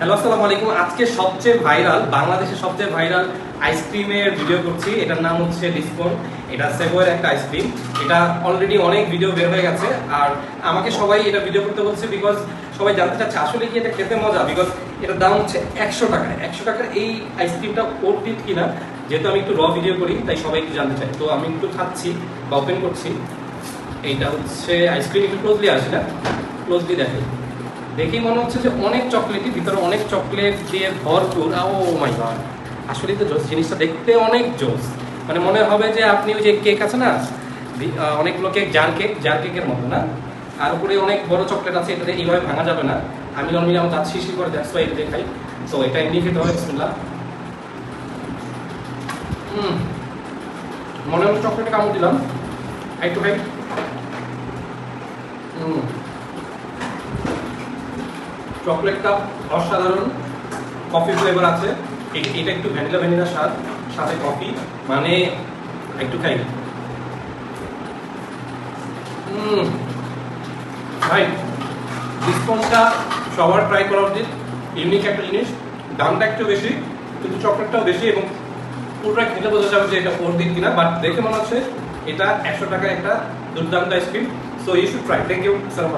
Hello, আসসালামু আলাইকুম। আজকে সবচেয়ে ভাইরাল বাংলাদেশের সবচেয়ে ভাইরাল আইসক্রিমের ভিডিও করছি। এটার নাম হচ্ছে ডিসকন এটা সেভয়ের একটা আইসক্রিম এটা অলরেডি অনেক ভিডিও বের হয়ে গেছে। আর আমাকে সবাই এটা ভিডিও করতে বলছে বিকজ সবাই জানতে চাচ্ছে আসলে কি এটা খেতে মজা? বিকজ এটার দাম হচ্ছে একশো টাকা। একশো টাকার এই আইসক্রিমটা ওর্থিত কিনা? যেহেতু আমি একটু র ভিডিও করি, তাই সবাই একটু জানতে চাই তো আমি একটু খাচ্ছি বা ওপেন করছি। এইটা হচ্ছে আইসক্রিম একটু ক্লোজলি আসে না? ক্লোজলি দেখে দেখেই মনে হচ্ছে যে অনেক চকলেটই, ভিতরে অনেক চকলেট দিয়ে ভরপুর। ও মাই গড আসলে তো জোস, জিনিসটা দেখতে অনেক জোস। মানে মনে হবে যে আপনি ওই যে কেক আছে না অনেকগুলো কেক, জার কেক, জার কেকের মতো, না? আর উপরে অনেক বড় চকলেট আছে, এটাতে এইভাবে ভাঙা যাবে না। আমি নর্মালি আমার দাঁত শিশি করে দ্যাটস এটা দেখাই। তো এটা এমনি খেতে বিসমিল্লাহ। হুম। মনে হচ্ছে চকলেটে কামড় দিলাম। একটু খাই চকলেটটা অসাধারণ। কফি ফ্লেভার আছে। এটা একটু ভ্যানিলা ভ্যানিলা স্বাদ, সাথে কফি। মানে একটু খাই। ভাই, ডিসকাউন্টটা সবার ট্রাই করা উচিত। ইউনিক একটা জিনিস। দামটা একটু বেশি, কিন্তু চকলেটটাও বেশি এবং পুরোটা খেলে বোঝা যাবে যে এটা ফোর দিন কিনা। বাট দেখে মনে হচ্ছে এটা একশো টাকার একটা দুর্দান্ত ice cream so you should try thank you সালাম